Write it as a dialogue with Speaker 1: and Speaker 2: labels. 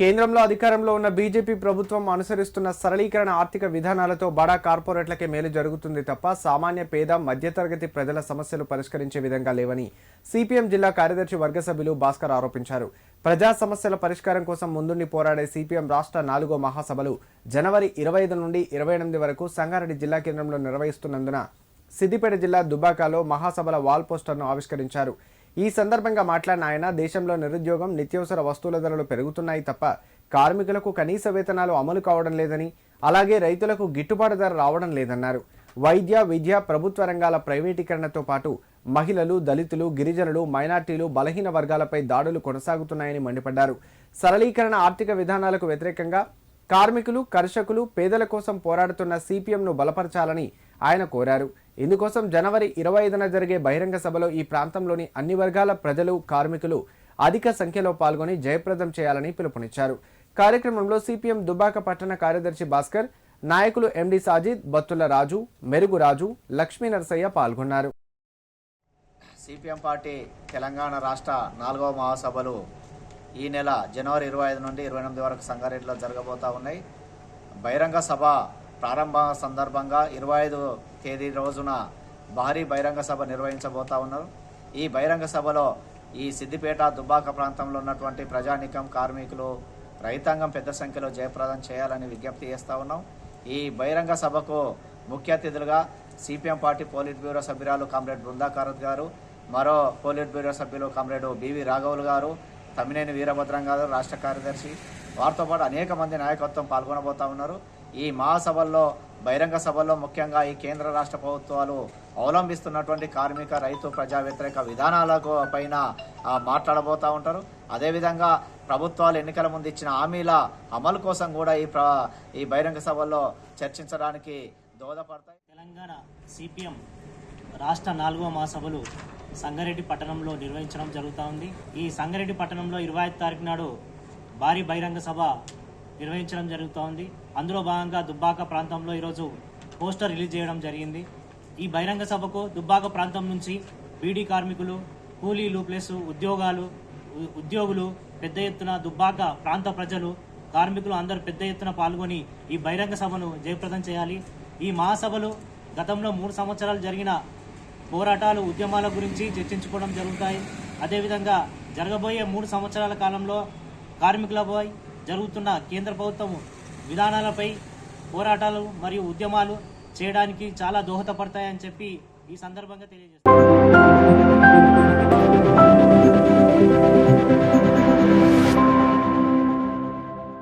Speaker 1: కేంద్రంలో అధికారంలో ఉన్న బీజేపీ ప్రభుత్వం అనుసరిస్తున్న సరళీకరణ ఆర్థిక విధానాలతో బడా కార్పొరేట్లకే మేలు జరుగుతుంది తప్ప సామాన్య పేద మధ్యతరగతి ప్రజల సమస్యలు పరిష్కరించే విధంగా లేవని సిపిఎం జిల్లా కార్యదర్శి వర్గ సభ్యులు భాస్కర్ ఆరోపించారు. ప్రజా సమస్యల పరిష్కారం కోసం ముందుండి పోరాడే సిపిఎం రాష్ట్ర నాలుగో మహాసభలు జనవరి ఇరవై ఐదు నుండి ఇరవై ఎనిమిది వరకు సంగారెడ్డి జిల్లా కేంద్రంలో నిర్వహిస్తున్నందున సిద్దిపేట జిల్లా దుబాకాలో మహాసభల వాల్ పోస్టర్ను ఆవిష్కరించారు. ఈ సందర్భంగా మాట్లాడిన ఆయన దేశంలో నిరుద్యోగం నిత్యావసర వస్తువుల ధరలు పెరుగుతున్నాయి తప్ప కార్మికులకు కనీస వేతనాలు అమలు కావడం లేదని అలాగే రైతులకు గిట్టుబాటు ధర రావడం లేదన్నారు. వైద్య విద్య ప్రభుత్వ రంగాల ప్రైవేటీకరణతో పాటు మహిళలు దళితులు గిరిజనులు మైనార్టీలు బలహీన వర్గాలపై దాడులు కొనసాగుతున్నాయని మండిపడ్డారు. సరళీకరణ ఆర్థిక విధానాలకు వ్యతిరేకంగా కార్మికులు కర్షకులు పేదల కోసం పోరాడుతున్న సిపిఎంను బలపరచాలని ఆయన కోరారు. ఇందుకోసం జనవరి ఇరవై ఐదున జరిగే బహిరంగ సభలో ఈ ప్రాంతంలోని అన్ని వర్గాల ప్రజలు కార్మికులు అధిక సంఖ్యలో పాల్గొని జయప్రదం చేయాలని పిలుపునిచ్చారు. కార్యక్రమంలో సిపిఎం దుబాక పట్టణ కార్యదర్శి భాస్కర్ నాయకులు ఎండి సాజిద్ బత్తుల రాజు మెరుగు రాజు లక్ష్మీ నరసయ్య పాల్గొన్నారు.
Speaker 2: సిపిఎం పార్టీ తెలంగాణ రాష్ట్ర నాలుగవ మహాసభలు ఈ నెల జనవరి ఇరవై ఐదు నుండి ఇరవై ఎనిమిది వరకు సంగారెడ్డిలో జరగబోతా ఉన్నాయి. బహిరంగ సభ ప్రారంభ సందర్భంగా ఇరవై ఐదు తేదీ రోజున భారీ బహిరంగ సభ నిర్వహించబోతా ఉన్నారు. ఈ బహిరంగ సభలో ఈ సిద్దిపేట దుబ్బాక ప్రాంతంలో ఉన్నటువంటి ప్రజానికం కార్మికులు రైతాంగం పెద్ద సంఖ్యలో జయప్రదం చేయాలని విజ్ఞప్తి చేస్తా ఉన్నాం. ఈ బహిరంగ సభకు ముఖ్య అతిథులుగా C P M party polit bureau సభ్యురాలు కామ్రేడ్ బృందాకారత్ గారు మరో పోలిట్ బ్యూరో సభ్యులు కామ్రేడ్ బివి రాఘవులు గారు తమ్మినేని వీరభద్రం గారు రాష్ట్ర కార్యదర్శి. వారితో పాటు అనేక మంది నాయకత్వం పాల్గొనబోతా ఉన్నారు. ఈ మహాసభల్లో బహిరంగ సభల్లో ముఖ్యంగా ఈ కేంద్ర రాష్ట్ర ప్రభుత్వాలు అవలంబిస్తున్నటువంటి కార్మిక రైతు ప్రజా వ్యతిరేక విధానాలకు పైన మాట్లాడబోతూ ఉంటారు. అదేవిధంగా ప్రభుత్వాలు ఎన్నికల ముందు ఇచ్చిన హామీల అమలు కోసం కూడా ఈ ఈ బహిరంగ సభల్లో చర్చించడానికి దోహదపడతాయి.
Speaker 3: తెలంగాణ సిపిఎం రాష్ట్ర నాలుగో మహాసభలు సంగారెడ్డి పట్టణంలో నిర్వహించడం జరుగుతూ ఉంది. ఈ సంగారెడ్డి పట్టణంలో ఇరవై ఐదు తారీఖు నాడు భారీ బహిరంగ సభ నిర్వహించడం జరుగుతోంది. అందులో భాగంగా దుబ్బాక ప్రాంతంలో ఈరోజు పోస్టర్ రిలీజ్ చేయడం జరిగింది. ఈ బహిరంగ సభకు దుబ్బాక ప్రాంతం నుంచి బీడీ కార్మికులు కూలీలు ప్లస్ ఉద్యోగాలు ఉద్యోగులు పెద్ద ఎత్తున దుబ్బాక ప్రాంత ప్రజలు కార్మికులు అందరూ పెద్ద ఎత్తున పాల్గొని ఈ బహిరంగ సభను జయప్రదం చేయాలి. ఈ మహాసభలు గతంలో మూడు సంవత్సరాలు జరిగిన పోరాటాలు ఉద్యమాల గురించి చర్చించుకోవడం జరుగుతాయి. అదేవిధంగా జరగబోయే మూడు సంవత్సరాల కాలంలో కార్మికులపై జరుగుతున్న కేంద్ర ప్రభుత్వం విధానాలపై పోరాటాలు మరియు ఉద్యమాలు చేయడానికి చాలా దోహదపడతాయని చెప్పి ఈ సందర్భంగా తెలియజేస్తారు